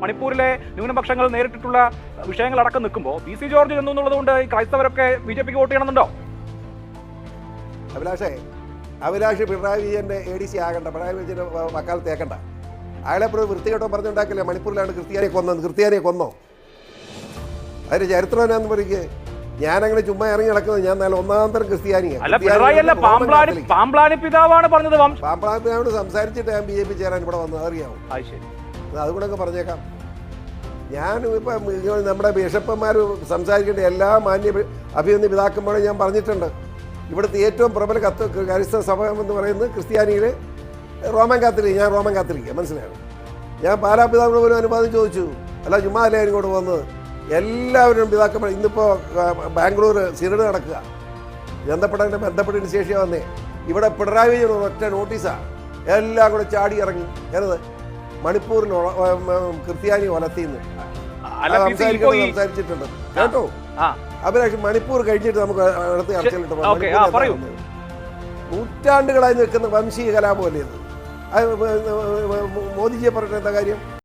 മണിപ്പൂരിലെ ന്യൂനപക്ഷങ്ങൾ നേരിട്ടിട്ടുള്ള വിഷയങ്ങളടക്കം നിൽക്കുമ്പോൾ പി സി ജോർജ് എന്നു എന്നുള്ളതുകൊണ്ട് ക്രൈസ്തവരൊക്കെ ബി ജെ പിക്ക് വോട്ട് ചെയ്യണമെന്നുണ്ടോ? അഭിലാഷേ അഭിലാഷ് പിണറായി വിജയന്റെ എ ഡി സി ആകണ്ട പിണറായി വിജയന്റെ വക്കാൽ തേക്കണ്ട. അയാളെ ഇപ്പോൾ വൃത്തികെട്ടോ പറഞ്ഞുണ്ടാക്കില്ലേ? മണിപ്പൂരിലാണ് ക്രിസ്ത്യാനിയെ കൊന്നത്. ക്രിസ്ത്യാനിയെ കൊന്നോ? അതിന്റെ ചരിത്രം എന്നാന്ന് പറയുക. ഞാനങ്ങനെ ചുമ്മാ ഇറങ്ങി നടക്കുന്നത് ഞാൻ നല്ല ഒന്നാം തരം ക്രിസ്ത്യാനിയാണ്. പാമ്പ്ലാനി പിതാവാണ് പറഞ്ഞത് പാമ്പ്ലാനി പിതാവോട് സംസാരിച്ചിട്ട് ഞാൻ ബി ജെ പി ചേരാൻ ഇവിടെ വന്നത് ശരി. അതുകൂടെ ഒക്കെ പറഞ്ഞേക്കാം. ഞാൻ ഇപ്പം നമ്മുടെ ബിഷപ്പന്മാർ സംസാരിക്കേണ്ട എല്ലാ മാന്യ അഭിനന്ദി പിതാക്കന്മാരും ഞാൻ പറഞ്ഞിട്ടുണ്ട്. ഇവിടുത്തെ ഏറ്റവും പ്രബല കത്ത് ക്രൈസ്തവ സഭ എന്ന് പറയുന്നത് ക്രിസ്ത്യാനിയിൽ റോമൻ കാത്തലിക് ഞാൻ റോമൻ കാത്തലിക്ക മനസ്സിലായോ? ഞാൻ പാലാ പിതാവിനോട് പോലും അനുവാദം ചോദിച്ചു. അല്ല അല്ലേ ഇങ്ങോട്ട് വന്നത് എല്ലാവരും പിതാക്കന്മാർ ഇന്നിപ്പോൾ ബാംഗ്ലൂർ സിരട് നടക്കുക. ബന്ധപ്പെട്ടതിന്റെ ബന്ധപ്പെട്ടതിന് ശേഷം വന്നേ. ഇവിടെ പിണറായി വിജയൻ ഒറ്റ നോട്ടീസാണ് എല്ലാം കൂടെ ചാടി ഇറങ്ങി. ഏത് മണിപ്പൂരിൽ ക്രിസ്ത്യാനി വലത്തിന്ന് സംസാരിച്ചിട്ടുണ്ട്. കേട്ടോ? അഭിലാഷ് മണിപ്പൂർ കഴിഞ്ഞിട്ട് നമുക്ക് അടുത്ത ചർച്ചയിലിട്ട് നൂറ്റാണ്ടുകളായി നിൽക്കുന്ന വംശീയ കലാപമല്ലേ ഇത് അത് മോദിജിയെ പറഞ്ഞിട്ട് എന്താ കാര്യം?